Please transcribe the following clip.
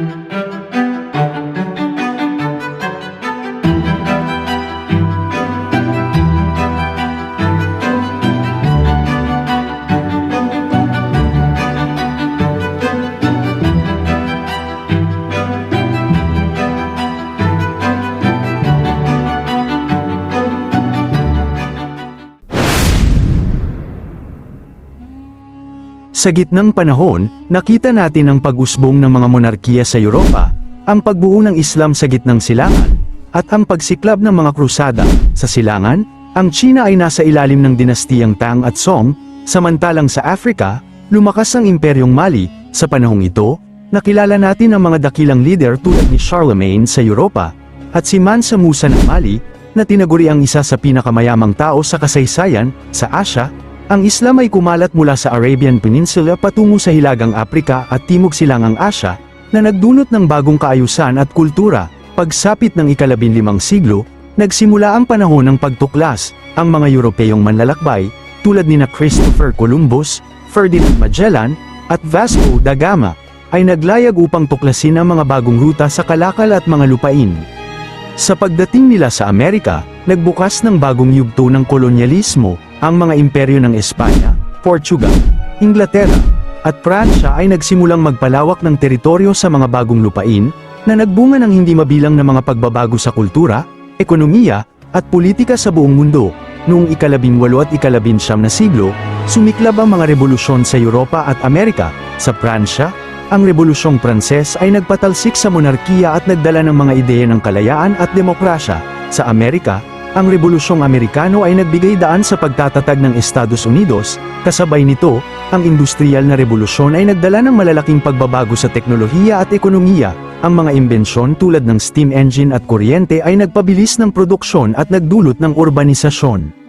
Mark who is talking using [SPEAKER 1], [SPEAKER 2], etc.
[SPEAKER 1] Thank you. Sa gitnang panahon, nakita natin ang pag-usbong ng mga monarkiya sa Europa, ang pagbuo ng Islam sa gitnang silangan, at ang pagsiklab ng mga krusada. Sa silangan, ang China ay nasa ilalim ng dinastiyang Tang at Song, samantalang sa Africa, lumakas ang Imperyong Mali. Sa panahong ito, nakilala natin ang mga dakilang leader tulad ni Charlemagne sa Europa, at si Mansa Musa ng Mali, na tinaguri ang isa sa pinakamayamang tao sa kasaysayan, sa Asia, ang Islam ay kumalat mula sa Arabian Peninsula patungo sa Hilagang Aprika at Timog Silangang Asya, na nagdulot ng bagong kaayusan at kultura. Pagsapit ng ikalabinlimang siglo, nagsimula ang panahon ng pagtuklas, ang mga Europeyong manlalakbay, tulad ni na Christopher Columbus, Ferdinand Magellan, at Vasco da Gama, ay naglayag upang tuklasin ang mga bagong ruta sa kalakal at mga lupain. Sa pagdating nila sa Amerika, nagbukas ng bagong yugto ng kolonyalismo, ang mga imperyo ng Espanya, Portugal, Inglaterra, at Pransya ay nagsimulang magpalawak ng teritoryo sa mga bagong lupain, na nagbunga ng hindi mabilang na mga pagbabago sa kultura, ekonomiya, at politika sa buong mundo. Noong ikalabing walo at ikalabing siyam na siglo, sumiklab ang mga revolusyon sa Europa at Amerika. Sa Pransya, ang Rebolusyong Pranses ay nagpatalsik sa monarkiya at nagdala ng mga ideya ng kalayaan at demokrasya. Sa Amerika, ang Rebolusyong Amerikano ay nagbigay daan sa pagtatatag ng Estados Unidos, kasabay nito, ang industrial na revolusyon ay nagdala ng malalaking pagbabago sa teknolohiya at ekonomiya. Ang mga imbensyon tulad ng steam engine at kuryente ay nagpabilis ng produksyon at nagdulot ng urbanisasyon.